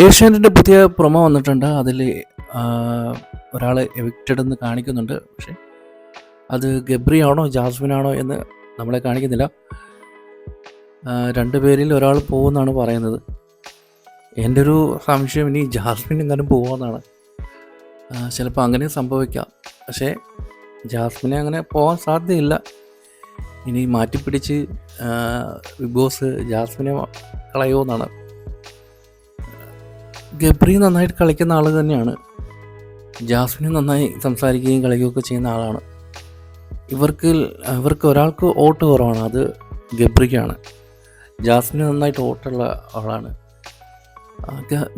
ഏഷ്യാനെറ്റിന്റെ പുതിയ പ്രൊമോ വന്നിട്ടുണ്ട്. അതിൽ ഒരാൾ എവിക്റ്റഡ് എന്ന് കാണിക്കുന്നുണ്ട്. പക്ഷേ അത് ഗബ്രി ആണോ ജാസ്മിൻ ആണോ എന്ന് നമ്മളെ കാണിക്കുന്നില്ല. രണ്ട് പേരിൽ ഒരാൾ പോകുമെന്നാണ് പറയുന്നത്. എന്റെ ഒരു സംശയം ഇനി ജാസ്മിൻ എങ്ങാനും പോകുമെന്നാണ്. ചിലപ്പോൾ അങ്ങനെ സംഭവിക്കാം. പക്ഷേ ജാസ്മിനെ അങ്ങനെ പോകാൻ സാധ്യതയില്ല. ഇനി മാറ്റിപ്പിടിച്ച് ബിഗ് ബോസ് ജാസ്മിനെ കളയുമെന്നാണ്. ഗബ്രി നന്നായിട്ട് കളിക്കുന്ന ആൾ തന്നെയാണ്. ജാസ്മിന് നന്നായി സംസാരിക്കുകയും കളിക്കുകയൊക്കെ ചെയ്യുന്ന ആളാണ്. ഇവർക്ക് ഇവർക്ക് ഒരാൾക്ക് ഓട്ട് കുറവാണ്. അത് ഗബ്രിക്കാണ്. ജാസ്മിന് നന്നായിട്ട് ഓട്ടുള്ള ആളാണ്.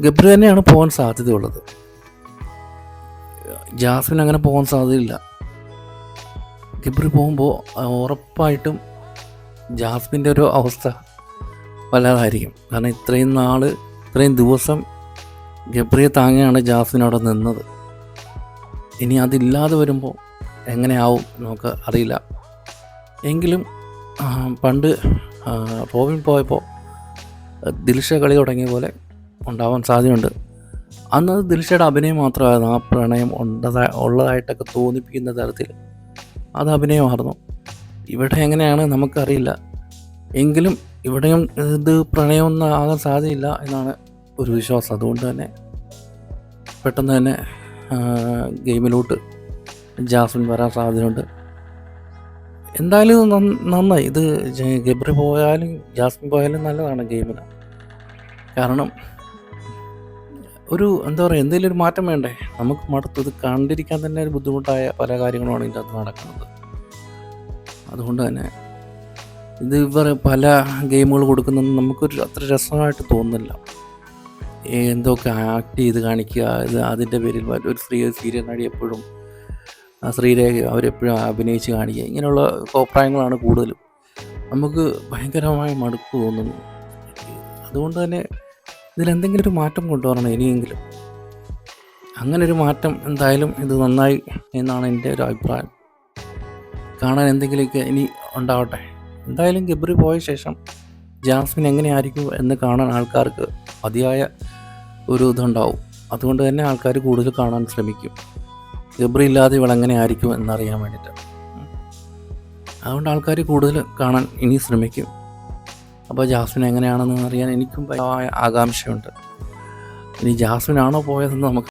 ഗബ്രി തന്നെയാണ് പോകാൻ സാധ്യതയുള്ളത്. ജാസ്മിൻ അങ്ങനെ പോകാൻ സാധ്യതയില്ല. ഗബ്രി പോകുമ്പോൾ ഉറപ്പായിട്ടും ജാസ്മിന്റെ ഒരു അവസ്ഥ വല്ലാതായിരിക്കും. കാരണം ഇത്രയും നാൾ ഇത്രയും ദിവസം ഗബ്രിയെ താങ്ങിയാണ് ജാസ്മിൻ അവിടെ നിന്നത്. ഇനി അതില്ലാതെ വരുമ്പോൾ എങ്ങനെയാവും നമുക്ക് അറിയില്ല. എങ്കിലും പണ്ട് റോബിൻ പോയപ്പോൾ ദിൽഷ കളി തുടങ്ങിയ പോലെ ഉണ്ടാവാൻ സാധ്യതയുണ്ട്. അന്ന് അത് ദിൽഷയുടെ അഭിനയം മാത്രമായിരുന്നു. ആ പ്രണയം ഉണ്ടതാ ഉള്ളതായിട്ടൊക്കെ തോന്നിപ്പിക്കുന്ന തരത്തിൽ അത് അഭിനയമായിരുന്നു. ഇവിടെ എങ്ങനെയാണ് നമുക്കറിയില്ല. എങ്കിലും ഇവിടെയും ഇത് പ്രണയമൊന്നും ആകാൻ സാധ്യതയില്ല എന്നാണ് ഒരു വിശ്വാസം. അതുകൊണ്ട് തന്നെ പെട്ടെന്ന് തന്നെ ഗെയിമിലോട്ട് ജാസ്മിൻ വരാൻ സാധ്യതയുണ്ട്. എന്തായാലും നന്നായി. ഇത് ഗബ്രി പോയാലും ജാസ്മിൻ പോയാലും നല്ലതാണ് ഗെയിമിന്. കാരണം ഒരു എന്താ പറയുക എന്തെങ്കിലും ഒരു മാറ്റം വേണ്ടേ? നമുക്ക് മടുത്തു ഇത് കണ്ടിരിക്കാൻ തന്നെ ഒരു ബുദ്ധിമുട്ടായ പല കാര്യങ്ങളുമാണ് ഇതിന്റെ അകത്ത് നടക്കുന്നത്. അതുകൊണ്ട് തന്നെ ഇത് ഇവർ പല ഗെയിമുകൾ കൊടുക്കുന്നത് നമുക്കൊരു അത്ര രസമായിട്ട് തോന്നുന്നില്ല. എന്തൊക്കെ ആക്ട് ചെയ്ത് കാണിക്കുക ഇത് അതിന്റെ പേരിൽ ഒരു സ്ത്രീ സീരിയൽ നടി എപ്പോഴും ആ ശ്രീരേഖ അവരെപ്പോഴും അഭിനയിച്ച് കാണിക്കുക. ഇങ്ങനെയുള്ള കോപ്രായങ്ങളാണ് കൂടുതലും. നമുക്ക് ഭയങ്കരമായ മടുപ്പ് തോന്നുന്നു. അതുകൊണ്ട് തന്നെ ഇതിലെന്തെങ്കിലും ഒരു മാറ്റം കൊണ്ടുവരണം ഇനിയെങ്കിലും. അങ്ങനെ ഒരു മാറ്റം എന്തായാലും ഇത് നന്നായി എന്നാണ് എന്റെ ഒരു അഭിപ്രായം. കാണാൻ എന്തെങ്കിലുമൊക്കെ ഇനി ഉണ്ടാവട്ടെ. എന്തായാലും ഗബ്രി പോയ ശേഷം ജാസ്മിൻ എങ്ങനെയായിരിക്കും എന്ന് കാണാൻ ആൾക്കാർക്ക് മതിയായ ഒരു ഇതുണ്ടാവും. അതുകൊണ്ട് തന്നെ ആൾക്കാർ കൂടുതൽ കാണാൻ ശ്രമിക്കും. ഗബ്രി ഇല്ലാതെ ഇവളെങ്ങനെ ആയിരിക്കും എന്നറിയാൻ വേണ്ടിയിട്ട്. അതുകൊണ്ട് ആൾക്കാർ കൂടുതൽ കാണാൻ ഇനി ശ്രമിക്കും. അപ്പോൾ ജാസ്മിൻ എങ്ങനെയാണെന്ന് അറിയാൻ എനിക്കും ആകാംക്ഷയുണ്ട്. ഇനി ജാസ്മിനാണോ പോയതെന്ന് നമുക്ക്